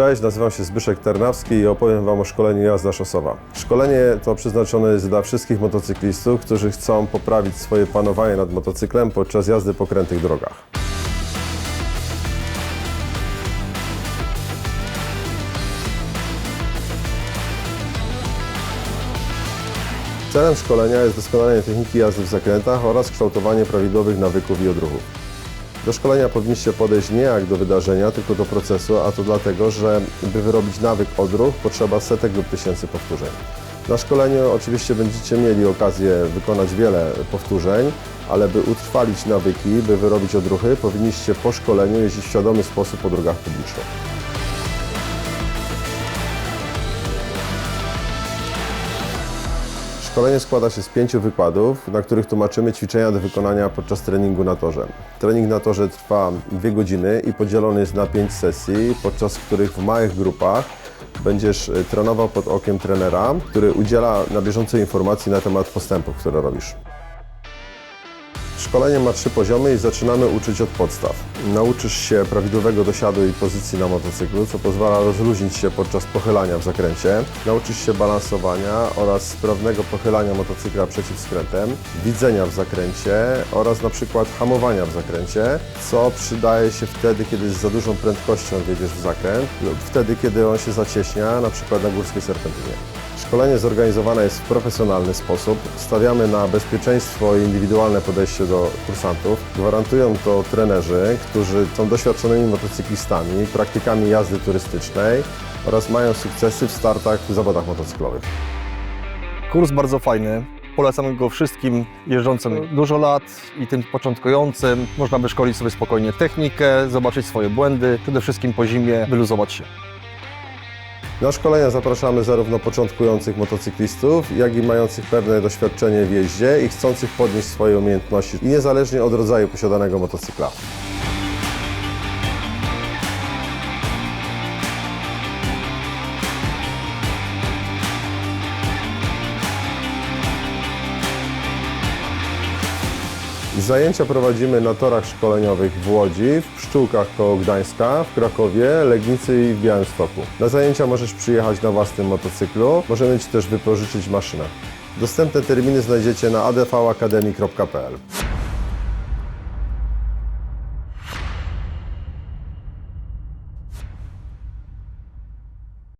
Cześć, nazywam się Zbyszek Ternawski i opowiem Wam o szkoleniu jazda szosowa. Szkolenie to przeznaczone jest dla wszystkich motocyklistów, którzy chcą poprawić swoje panowanie nad motocyklem podczas jazdy po krętych drogach. Celem szkolenia jest doskonalenie techniki jazdy w zakrętach oraz kształtowanie prawidłowych nawyków i odruchów. Do szkolenia powinniście podejść nie jak do wydarzenia, tylko do procesu, a to dlatego, że by wyrobić nawyk odruch potrzeba setek lub tysięcy powtórzeń. Na szkoleniu oczywiście będziecie mieli okazję wykonać wiele powtórzeń, ale by utrwalić nawyki, by wyrobić odruchy, powinniście po szkoleniu jeździć w świadomy sposób po drogach publicznych. Szkolenie składa się z pięciu wykładów, na których tłumaczymy ćwiczenia do wykonania podczas treningu na torze. Trening na torze trwa dwie godziny i podzielony jest na pięć sesji, podczas których w małych grupach będziesz y, trenował pod okiem trenera, który udziela na bieżąco informacji na temat postępów, które robisz. Szkolenie ma trzy poziomy i zaczynamy uczyć od podstaw. Nauczysz się prawidłowego dosiadu i pozycji na motocyklu, co pozwala rozluźnić się podczas pochylania w zakręcie. Nauczysz się balansowania oraz sprawnego pochylania motocykla przeciw skrętem, widzenia w zakręcie oraz na przykład hamowania w zakręcie, co przydaje się wtedy, kiedy z za dużą prędkością wjedziesz w zakręt lub wtedy, kiedy on się zacieśnia, na przykład na górskiej serpentynie. Szkolenie zorganizowane jest w profesjonalny sposób. Stawiamy na bezpieczeństwo i indywidualne podejście do kursantów. Gwarantują to trenerzy, którzy są doświadczonymi motocyklistami, praktykami jazdy turystycznej oraz mają sukcesy w startach w zawodach motocyklowych. Kurs bardzo fajny. Polecam go wszystkim jeżdżącym dużo lat i tym początkującym. Można wyszkolić sobie spokojnie technikę, zobaczyć swoje błędy, przede wszystkim po zimie wyluzować się. Na szkolenia zapraszamy zarówno początkujących motocyklistów, jak i mających pewne doświadczenie w jeździe i chcących podnieść swoje umiejętności, niezależnie od rodzaju posiadanego motocykla. Zajęcia prowadzimy na torach szkoleniowych w Łodzi, w Pszczółkach koło Gdańska, w Krakowie, Legnicy i w Białymstoku. Na zajęcia możesz przyjechać na własnym motocyklu, możemy Ci też wypożyczyć maszynę. Dostępne terminy znajdziecie na advacademy.pl.